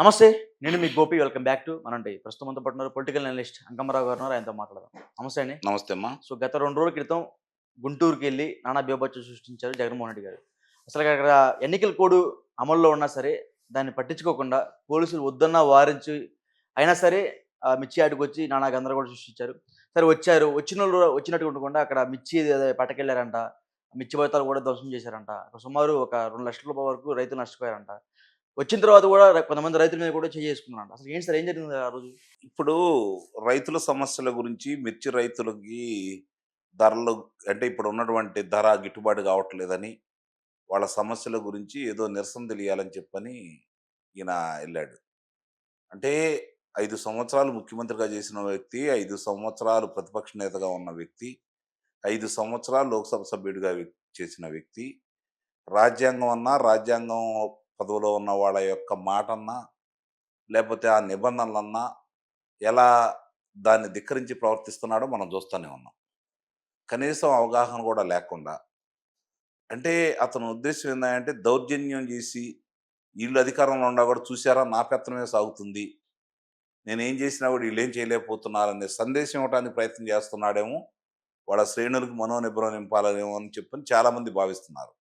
నమస్తే నేను మీ గోపి. వెల్కమ్ బ్యాక్ టు మనండి ప్రస్తుతం మనతో పట్టున్నారు పొలిటికల్ అనలిస్ట్ అంకమ్మరావు గారు ఉన్నారు ఆయనతో మాట్లాడదాం. నమస్తే అండి. నమస్తే అమ్మా. సో గత రెండు రోజుల క్రితం గుంటూరుకి వెళ్ళి నానా బీభత్సం సృష్టించారు జగన్మోహన్ రెడ్డి గారు. అసలు అక్కడ ఎన్నికల కోడ్ అమల్లో ఉన్నా సరే దాన్ని పట్టించుకోకుండా పోలీసులు వద్దన్నా వారించి అయినా సరే ఆ మిర్చి ఆటకు వచ్చి నానా గందరగోళం సృష్టించారు. సరే వచ్చారు. వచ్చిన వాళ్ళు వచ్చినట్టు ఉండకుండా అక్కడ మిర్చి పట్టకెళ్ళారంట. మిర్చి బత్తాలు కూడా ధ్వంసం చేశారంట. సుమారు ఒక రెండు లక్షల రూపాయల వరకు రైతులు నష్టపోయారంట. వచ్చిన తర్వాత కూడా కొంతమంది రైతుల మీద కూడా చేసుకున్నాడు అసలు ఏంటి సార్ ఏం జరిగింది ఆ రోజు? ఇప్పుడు రైతుల సమస్యల గురించి మిర్చి రైతులకి ధరలు అంటే ఇప్పుడు ఉన్నటువంటి ధర గిట్టుబాటు కావట్లేదని వాళ్ళ సమస్యల గురించి ఏదో నిరసన తెలియాలని చెప్పని ఈయన వెళ్ళాడు అంటే ఐదు సంవత్సరాలు ముఖ్యమంత్రిగా చేసిన వ్యక్తి ఐదు సంవత్సరాలు ప్రతిపక్ష నేతగా ఉన్న వ్యక్తి ఐదు సంవత్సరాలు లోక్సభ సభ్యుడిగా చేసిన వ్యక్తి రాజ్యాంగం అన్నా రాజ్యాంగం పదవిలో ఉన్న వాళ్ళ యొక్క మాటన్నా లేకపోతే ఆ నిబంధనలన్నా ఎలా దాన్ని ధిక్కరించి ప్రవర్తిస్తున్నాడో మనం చూస్తూనే ఉన్నాం. కనీసం అవగాహన కూడా లేకుండా. అంటే అతని ఉద్దేశం ఏంటంటే దౌర్జన్యం చేసి వీళ్ళు అధికారంలో ఉన్నా కూడా చూసారా నా పెత్తనమే సాగుతుంది. నేనేం చేసినా కూడా వీళ్ళు ఏం చేయలేకపోతున్నారనే సందేశం ఇవ్వడానికి ప్రయత్నం చేస్తున్నాడేమో వాళ్ళ శ్రేణులకు మనోనిబ్బరం నింపాలనేమో అని చెప్పని చాలామంది భావిస్తున్నారు.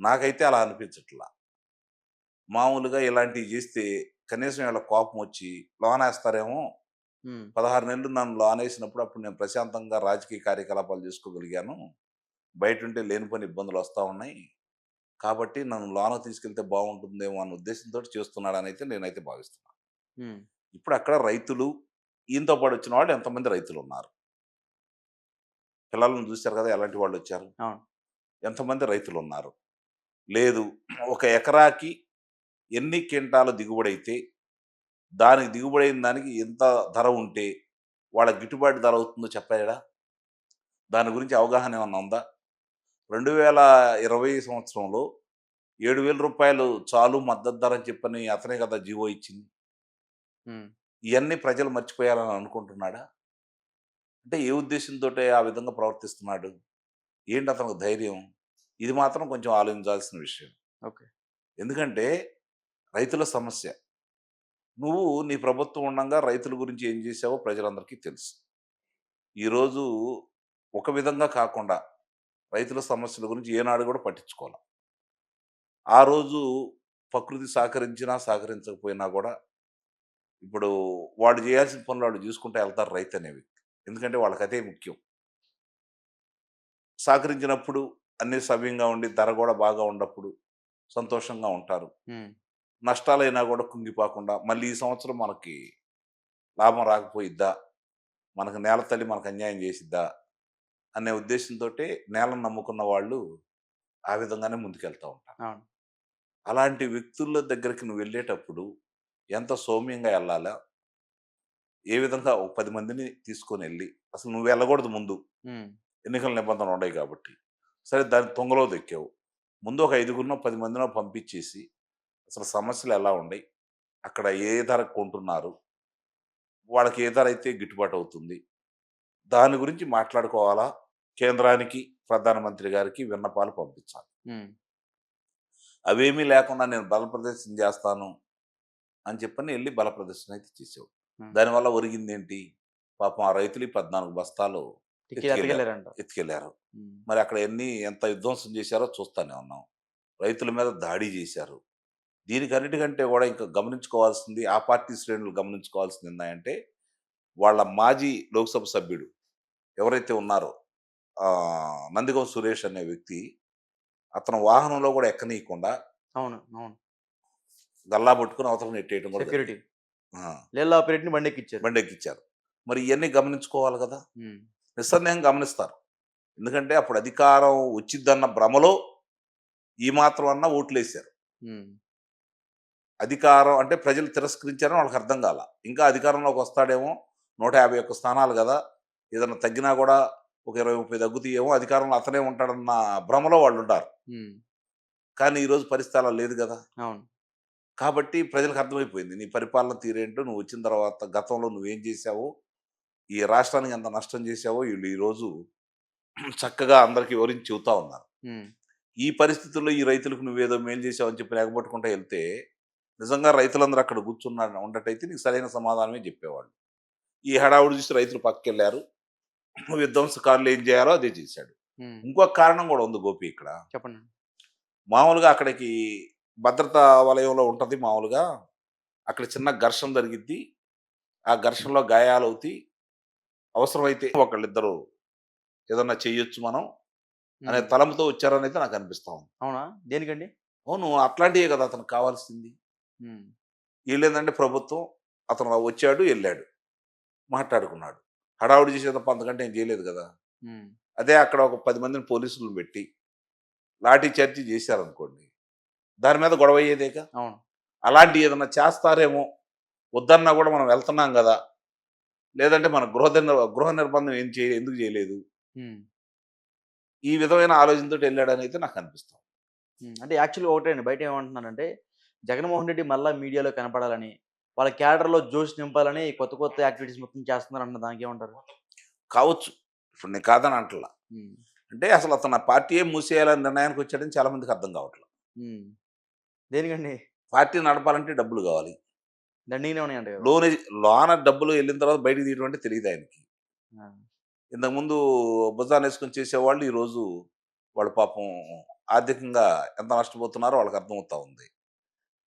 నాకైతే అలా అనిపించట్లా. మామూలుగా ఇలాంటివి చేస్తే కనీసం వీళ్ళ కోపం వచ్చి లోనేస్తారేమో. పదహారు నెలలు నన్ను లోనేసినప్పుడు అప్పుడు నేను ప్రశాంతంగా రాజకీయ కార్యకలాపాలు చేసుకోగలిగాను. బయట ఉంటే లేని పని ఇబ్బందులు వస్తూ ఉన్నాయి. కాబట్టి నన్ను లోన తీసుకెళ్తే బాగుంటుందేమో అన్న ఉద్దేశంతో చేస్తున్నాడని అయితే నేనైతే భావిస్తున్నాను ఇప్పుడు అక్కడ రైతులు ఈయనతో పాటు వచ్చిన వాళ్ళు ఎంతమంది రైతులు ఉన్నారు పిల్లలను చూశారు కదా ఎలాంటి వాళ్ళు వచ్చారు. ఎంతమంది రైతులు ఉన్నారు లేదు ఒక ఎకరాకి ఎన్ని క్వింటాలు దిగుబడి అయితే దానికి దిగుబడి అయిన దానికి ఎంత ధర ఉంటే వాళ్ళ గిట్టుబాటు ధర అవుతుందో చెప్పాడా దాని గురించి అవగాహన ఏమన్నా ఉందా? రెండు వేల ఇరవై సంవత్సరంలో ఏడు వేల రూపాయలు చాలు మద్దతు ధర అని చెప్పని అతనే కదా జీవో ఇచ్చింది. ఇవన్నీ ప్రజలు మర్చిపోయారని అనుకుంటున్నాడా? అంటే ఏ ఉద్దేశంతో ఆ విధంగా ప్రవర్తిస్తున్నాడు? ఏంటి అతనికి ధైర్యం? ఇది మాత్రం కొంచెం ఆలోచించాల్సిన విషయం. ఓకే. ఎందుకంటే రైతుల సమస్య. నువ్వు నీ ప్రభుత్వం ఉండగా రైతుల గురించి ఏం చేసావో ప్రజలందరికీ తెలుసు. ఈరోజు ఒక విధంగా కాకుండా రైతుల సమస్యల గురించి ఏనాడు కూడా పట్టించుకోవాలి. ఆ రోజు ప్రకృతి సహకరించినా సహకరించకపోయినా కూడా ఇప్పుడు వాడు చేయాల్సిన పనులు వాడు చూసుకుంటే వెళ్తారు రైతు అనే వ్యక్తి. ఎందుకంటే వాళ్ళకి అదే ముఖ్యం. సహకరించినప్పుడు అన్ని సవ్యంగా ఉండి ధర కూడా బాగా ఉన్నప్పుడు సంతోషంగా ఉంటారు. నష్టాలైనా కూడా కుంగిపోకుండా మళ్ళీ ఈ సంవత్సరం మనకి లాభం రాకపోయిద్దా? మనకు నేల తల్లి మనకు అన్యాయం చేసిద్దా? అనే ఉద్దేశంతో నేలను నమ్ముకున్న వాళ్ళు ఆ విధంగానే ముందుకెళ్తూ ఉంటారు. అలాంటి వ్యక్తుల దగ్గరికి నువ్వు వెళ్ళేటప్పుడు ఎంత సౌమ్యంగా వెళ్ళాలా? ఏ విధంగా ఒక పది మందిని తీసుకొని వెళ్ళి అసలు నువ్వు వెళ్ళకూడదు ముందు. ఎన్నికల నిబంధనలు ఉన్నాయి కాబట్టి. సరే దాని తొంగలో దెక్కావు. ముందు ఒక ఐదుగురినో పది మందినో పంపించేసి అసలు సమస్యలు ఎలా ఉన్నాయి అక్కడ ఏ ధర కొంటున్నారు వాళ్ళకి ఏ ధర అయితే గిట్టుబాటు అవుతుంది దాని గురించి మాట్లాడుకోవాలా? కేంద్రానికి ప్రధానమంత్రి గారికి విన్నపాలు పంపించాలి. అవేమీ లేకుండా నేను బల ప్రదర్శన చేస్తాను అని చెప్పని వెళ్ళి బల ప్రదర్శన అయితే చేసావు. దానివల్ల ఒరిగింది ఏంటి పాపం ఆ రైతులు పద్నాలుగు బస్తాలు ఎత్తుకెళ్ళారు. ఎత్తుకెళ్ళారు మరి అక్కడ ఎన్ని ఎంత విధ్వంసం చేశారో చూస్తానే ఉన్నాం. రైతుల మీద దాడి చేశారు. దీనికి అన్నిటికంటే కూడా ఇంకా గమనించుకోవాల్సింది ఆ పార్టీ శ్రేణులు గమనించుకోవాల్సింది ఏంటంటే వాళ్ళ మాజీ లోక్సభ సభ్యుడు ఎవరైతే ఉన్నారో నందిగం సురేష్ అనే వ్యక్తి అతను వాహనంలో కూడా ఎక్కనీయకుండా అవును అవును. గల్లా పట్టుకుని అవతల నెట్టేయడం కూడా సెక్యూరిటీ. లేలా ఆపరేట్ని బండి ఎక్కిచ్చారు బండి ఎక్కిచ్చారు మరి ఇవన్నీ గమనించుకోవాలి కదా? నిస్సందేహం గమనిస్తారు. ఎందుకంటే అప్పుడు అధికారం వచ్చిద్దన్న భ్రమలో ఈ మాత్రం అన్న ఓట్లు వేశారు ఉమ్, అధికారం అంటే ప్రజలు తిరస్కరించారని వాళ్ళకి అర్థం కాల. ఇంకా అధికారంలోకి వస్తాడేమో నూట యాభై ఒక్క స్థానాలు కదా. ఏదైనా తగ్గినా కూడా ఒక ఇరవై ముప్పై తగ్గుతాయేమో అధికారంలో అతనే ఉంటాడన్న భ్రమలో వాళ్ళు ఉంటారు. కానీ ఈరోజు పరిస్థితి అలా లేదు కదా. అవును. కాబట్టి ప్రజలకు అర్థమైపోయింది. నీ పరిపాలన తీరేంటో నువ్వు వచ్చిన తర్వాత గతంలో నువ్వేం చేశావో? ఈ రాష్ట్రానికి ఎంత నష్టం చేశావో వీళ్ళు ఈరోజు చక్కగా అందరికి వివరించి చెబుతా ఉన్నారు. ఈ పరిస్థితుల్లో ఈ రైతులకు నువ్వేదో మేలు చేసావని చెప్పి లేకపోట్టుకుంటా వెళ్తే నిజంగా రైతులందరూ అక్కడ కూర్చున్న ఉండటైతే నీకు సరైన సమాధానమే చెప్పేవాళ్ళు. ఈ హడావుడి చూసి రైతులు పక్కకెళ్ళారు. విధ్వంసకారులు ఏం చేయాలో అదే చేశాడు. ఇంకొక కారణం కూడా ఉంది గోపి ఇక్కడ. చెప్పండి. మామూలుగా అక్కడికి భద్రతా వలయంలో ఉంటుంది మామూలుగా. అక్కడ చిన్న ఘర్షణ జరిగిద్ది. ఆ ఘర్షణలో గాయాలు అవుతాయి అవసరమైతే ఒకళ్ళిద్దరు ఏదన్నా చెయ్యొచ్చు మనం అనే. తలంతో వచ్చారని అయితే నాకు అనిపిస్తా ఉంది. అవునా? దేనికండి? అవును అట్లాంటివే కదా అతనికి కావాల్సింది. వీళ్ళేందంటే ప్రభుత్వం అతను వచ్చాడు వెళ్ళాడు మాట్లాడుకున్నాడు. హడావుడి చేసే తప్ప అంతకంటే ఏం చేయలేదు కదా. అదే అక్కడ ఒక పది మందిని పోలీసులను పెట్టి లాఠీ చార్జీ చేశారనుకోండి. దాని మీద గొడవ అయ్యేదేగా అవును. అలాంటి ఏదైనా చేస్తారేమో వద్దన్నా కూడా మనం వెళ్తున్నాం కదా! లేదంటే మన గృహ గృహ నిర్బంధం ఏం చేయ ఎందుకు చేయలేదు. ఈ విధమైన ఆలోచనతో వెళ్ళాడని అయితే నాకు అనిపిస్తాం. అంటే యాక్చువల్గా ఒకటే అండి బయట ఏమంటున్నారంటే జగన్మోహన్ రెడ్డి మళ్ళీ మీడియాలో కనపడాలని వాళ్ళ క్యాడర్లో జోష్ నింపాలని కొత్త కొత్త యాక్టివిటీస్ మొత్తం చేస్తున్నారు అన్న దానికి ఏమంటారు కావచ్చు. ఇప్పుడు నేను కాదని అంటలా. అంటే అసలు అతను ఆ పార్టీ ఏం మూసేయాలని నిర్ణయానికి వచ్చాడని చాలా మందికి అర్థం కావట్లేదు. దేనికండి? పార్టీ నడపాలంటే డబ్బులు కావాలి. దండిగానే లోన్ లోన డబ్బులు వెళ్ళిన తర్వాత బయటికి తీయడం అంటే తెలియదు ఆయనకి. ఇంతకుముందు భుజాన్ని వేసుకొని చేసేవాళ్ళు ఈరోజు వాళ్ళు పాపం ఆర్థికంగా ఎంత నష్టపోతున్నారో వాళ్ళకి అర్థమవుతా ఉంది.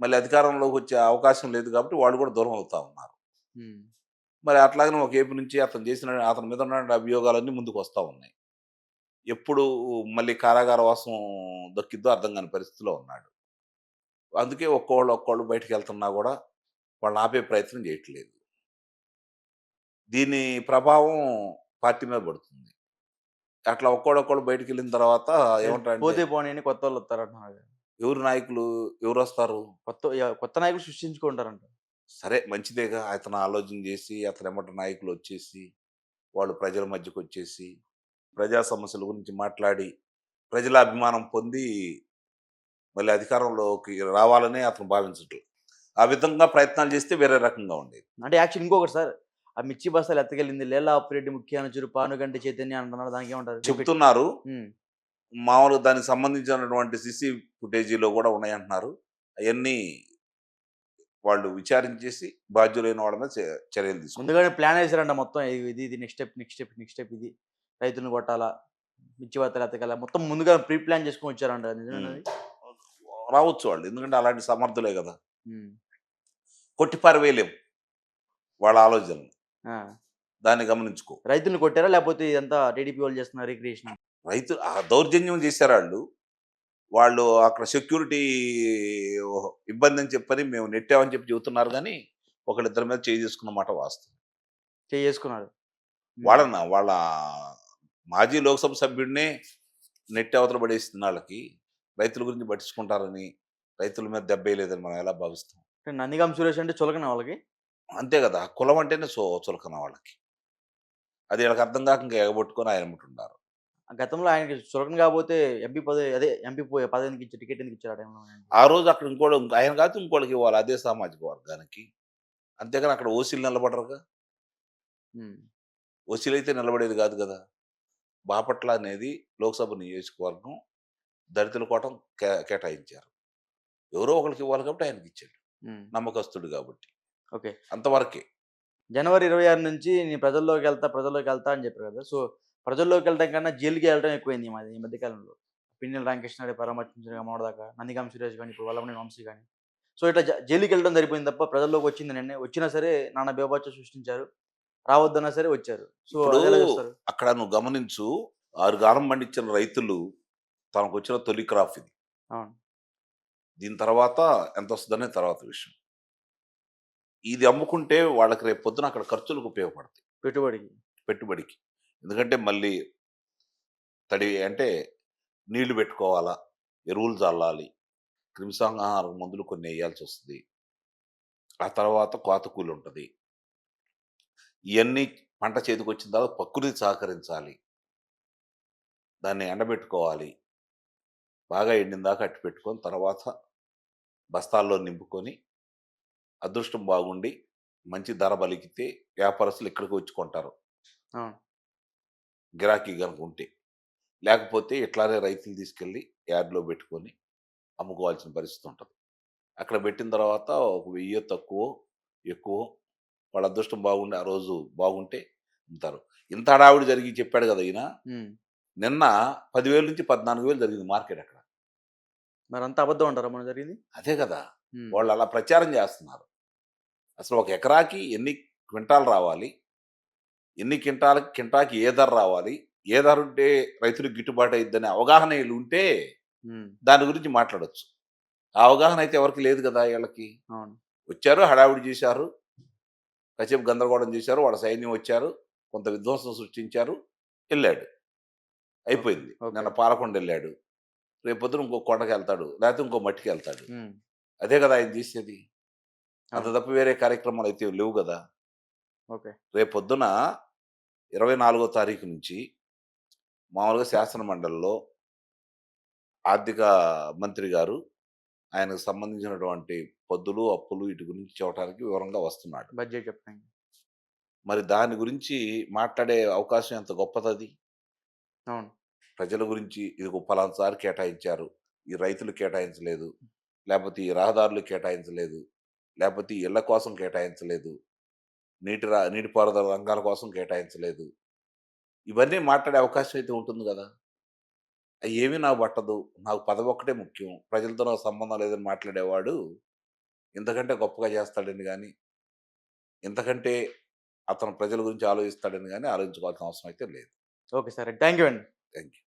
మళ్ళీ అధికారంలోకి వచ్చే అవకాశం లేదు కాబట్టి వాళ్ళు కూడా దూరం అవుతా ఉన్నారు. మరి అట్లాగనే ఒక ఏపీ నుంచి అతను చేసిన అతని మీద ఉన్న అభియోగాలన్నీ ముందుకు వస్తూ ఉన్నాయి. ఎప్పుడు మళ్ళీ కారాగార వాసం దక్కిద్దో అర్థం కాని పరిస్థితిలో ఉన్నాడు. అందుకే ఒక్కోళ్ళు ఒక్కోళ్ళు బయటికి వెళ్తున్నా కూడా వాళ్ళని ఆపే ప్రయత్నం చేయట్లేదు. దీని ప్రభావం పార్టీ మీద పడుతుంది. అట్లా ఒక్కోడొక్కడు బయటికి వెళ్ళిన తర్వాత పోతే ఏమంటారు పోనీ అని కొత్త వాళ్ళు వస్తారంటున్నారు ఎవరు నాయకులు ఎవరు వస్తారు కొత్త కొత్త నాయకులు సృష్టించుకుంటారంట. సరే మంచిదేగా అతను ఆలోచన చేసి అతను ఎమ్మట నాయకులు వచ్చేసి వాళ్ళు ప్రజల మధ్యకు వచ్చేసి ప్రజా సమస్యల గురించి మాట్లాడి ప్రజల అభిమానం పొంది మళ్ళీ అధికారంలోకి రావాలని అతను భావించట్లేదు ఆ విధంగా ప్రయత్నాలు చేస్తే వేరే రకంగా ఉండేది. అంటే యాక్చువల్ ఇంకొకటి సార్ ఆ మిర్చి బస్తాలు ఎత్తకెళ్ళింది లేలా ఆపరెడ్డి ముఖ్య అనుచరు పానుగంటి చైతన్య అంటున్నారు దానికి ఏమంటారు? చెబుతున్నారు ఉమ్. మామూలుగా దానికి సంబంధించినటువంటి సిసి ఫుటేజీలో కూడా ఉన్నాయంటున్నారు. అవన్నీ వాళ్ళు విచారించేసి బాధ్యులైన వాళ్ళ మీద చర్యలు తీసుకుంటారు. ముందుగానే ప్లాన్ వేసారంట మొత్తం ఇది ఇది next step next step next step ఇది. రైతులను కొట్టాలా? మిర్చి ఎత్తకెళ్ళా మొత్తం ముందుగా ప్రీ ప్లాన్ చేసుకొని వచ్చారంట. రావచ్చు వాళ్ళు. ఎందుకంటే అలాంటి సమర్థులే కదా. కొట్టి పారవేయలేం. వాళ్ళ ఆలోచనలు. దాన్ని గమనించుకో. రైతులను కొట్టారా? లేకపోతే ఇదంతా టీడీపీ వాళ్ళు చేస్తున్నారు రిక్రియేషన్? రైతు ఆ దౌర్జన్యం చేశారు వాళ్ళు? వాళ్ళు అక్కడ సెక్యూరిటీ ఇబ్బంది అని చెప్పని మేము నెట్టామని చెప్పి చెబుతున్నారు కానీ ఒకళ్ళిద్దరి మీద చేయి చేసుకున్న మాట వాస్తవం. చేసుకున్నారు వాళ్ళన్న వాళ్ళ మాజీ లోక్సభ సభ్యుడినే నెట్ అవతల పడేసిన వాళ్ళకి. రైతుల గురించి పట్టించుకుంటారని రైతుల మీద దెబ్బేయలేదని మనం ఎలా భావిస్తాం? అంటే నందిగాం సురేష్ అంటే చులకన వాళ్ళకి? అంతే కదా! కులం అంటేనే సో చులకన వాళ్ళకి. అది వీళ్ళకి అర్థం కాక ఇంకా ఎగబొట్టుకొని ఆయన ఉంటున్నారు గతంలో ఆయనకి చులకన కాకపోతే ఎంపీ పదవి అదే ఎంపీ పదవి ఎందుకు ఇచ్చారు టికెట్ ఎందుకు ఇచ్చారు ఆ టైంలో? ఆ రోజు అక్కడ ఇంకోటి ఆయన కాదు ఇంకోళ్ళకి ఇవ్వాలి అదే సామాజిక వర్గానికి. అంతేగాని అక్కడ ఓసీలు నిలబడరుగా. ఓసీలు అయితే నిలబడేది కాదు కదా? బాపట్ల అనేది లోక్సభ నియోజకవర్గం దళితుల కోటం కే కేటాయించారు. ఎవరో ఒకరికి ఇవ్వాలి కాబట్టి ఆయనకి ఇచ్చాడు. నమ్మకస్తుడు కాబట్టి. ఓకే. అంతవరకే. జనవరి ఇరవై ఆరు నుంచి నేను ప్రజల్లోకి వెళ్తా ప్రజల్లోకి వెళ్తా అని చెప్పారు కదా? సో ప్రజల్లోకి వెళ్ళడం కన్నా జైలుకి వెళ్ళడం ఎక్కువైంది ఈ మధ్య ఈ మధ్యకాలంలో. పిన్నెల రామకృష్ణ పరామర్శించిన మొన్నదాకా నందిగాం సురేష్ కానీ ఇప్పుడు వల్లభనేని వంశీ కానీ సో ఇట్లా జైలుకి వెళ్ళడం సరిపోయింది తప్ప ప్రజల్లోకి వచ్చింది నిన్నే. వచ్చినా సరే నాన్న బేబాచ సృష్టించారు. రావద్దన్నా సరే వచ్చారు. సో అక్కడ నువ్వు గమనించు ఆరు గానం పండించిన రైతులు తనకు వచ్చిన తొలి క్రాప్ ఇది. అవును. దీని తర్వాత ఎంత వస్తుందనే తర్వాత విషయం. ఇది అమ్ముకుంటే వాళ్ళకి రేపు పొద్దున అక్కడ ఖర్చులకు ఉపయోగపడతాయి. పెట్టుబడికి. పెట్టుబడికి. ఎందుకంటే మళ్ళీ తడి అంటే నీళ్ళు పెట్టుకోవాలా? ఎరువులు చల్లాలి క్రిమిసంహార మందులు కొన్ని వేయాల్సి వస్తుంది. ఆ తర్వాత కోత కూలి ఉంటుంది. ఇవన్నీ పంట చేతికి వచ్చిన తర్వాత ప్రకృతి సహకరించాలి. దాన్ని ఎండబెట్టుకోవాలి. బాగా ఎండిన దాకా అట్టు పెట్టుకొని తర్వాత బస్తాల్లో నింపుకొని అదృష్టం బాగుండి మంచి ధర బలికితే వ్యాపారస్తులు ఇక్కడికి వచ్చి కొంటారు. గిరాకీ కనుక ఉంటే. లేకపోతే ఇట్లానే రైతులు తీసుకెళ్ళి యార్డ్లో పెట్టుకొని అమ్ముకోవాల్సిన పరిస్థితి ఉంటుంది. అక్కడ పెట్టిన తర్వాత ఒక వెయ్యి తక్కువ ఎక్కువ వాళ్ళ అదృష్టం బాగుండి ఆ రోజు బాగుంటే అమ్ముతారు. ఇంత హడావిడి జరిగి చెప్పాడు కదా ఈయన. నిన్న పదివేల నుంచి పద్నాలుగు వేలు జరిగింది మార్కెట్ అక్కడ. మరి అంత అబద్ధం అంటారా మన జరిగింది? అదే కదా. వాళ్ళు అలా ప్రచారం చేస్తున్నారు. అసలు ఒక ఎకరాకి ఎన్ని క్వింటాలు రావాలి? ఎన్ని క్వింటాలకి క్వింటాకి ఏ ధర రావాలి? ఏ ధర ఉంటే రైతులకు గిట్టుబాటు అయిద్దనే అవగాహన వీళ్ళు ఉంటే. దాని గురించి మాట్లాడొచ్చు. ఆ అవగాహన అయితే ఎవరికి లేదు కదా వీళ్ళకి. వచ్చారు హడావిడి చేశారు. కాసేపు గందరగోళం చేశారు వాళ్ళ సైన్యం వచ్చారు కొంత విధ్వంసం సృష్టించారు వెళ్ళాడు. అయిపోయింది. నిన్న పాలకొండ వెళ్ళాడు. రేపు పొద్దున ఇంకో కొండకి వెళ్తాడు లేకపోతే ఇంకో మట్టికి వెళ్తాడు. అదే కదా ఆయన చేసేది. అంత. తప్ప వేరే కార్యక్రమాలు అయితే లేవు కదా. ఓకే. రేపు పొద్దున ఇరవై నాలుగో తారీఖు నుంచి మామూలుగా శాసన మండలిలో ఆర్థిక మంత్రి గారు ఆయనకు సంబంధించినటువంటి పద్దులు అప్పులు వీటి గురించి చెప్పడానికి వివరంగా వస్తున్నాడు. బడ్జెట్ చెప్పండి. మరి దాని గురించి మాట్లాడే అవకాశం ఎంత గొప్పదది? అవును. ప్రజల గురించి ఇది పలానాసారి కేటాయించారు. ఈ రైతులు కేటాయించలేదు. లేకపోతే ఈ రహదారులు కేటాయించలేదు. లేకపోతే ఇళ్ళ కోసం కేటాయించలేదు. నీటి రా నీటిపారుదల రంగాల కోసం కేటాయించలేదు. ఇవన్నీ మాట్లాడే అవకాశం అయితే ఉంటుంది కదా! అవి ఏమీ నాకు పట్టదు. నాకు పదవి ఒక్కటే ముఖ్యం. ప్రజలతో నాకు సంబంధం లేదని మాట్లాడేవాడు ఇంతకంటే గొప్పగా చేస్తాడని కానీ ఇంతకంటే అతను ప్రజల గురించి ఆలోచిస్తాడని కానీ ఆలోచించుకోవాల్సిన అవసరం అయితే లేదు. ఓకే సరే. థ్యాంక్ యూ అండి. Thank you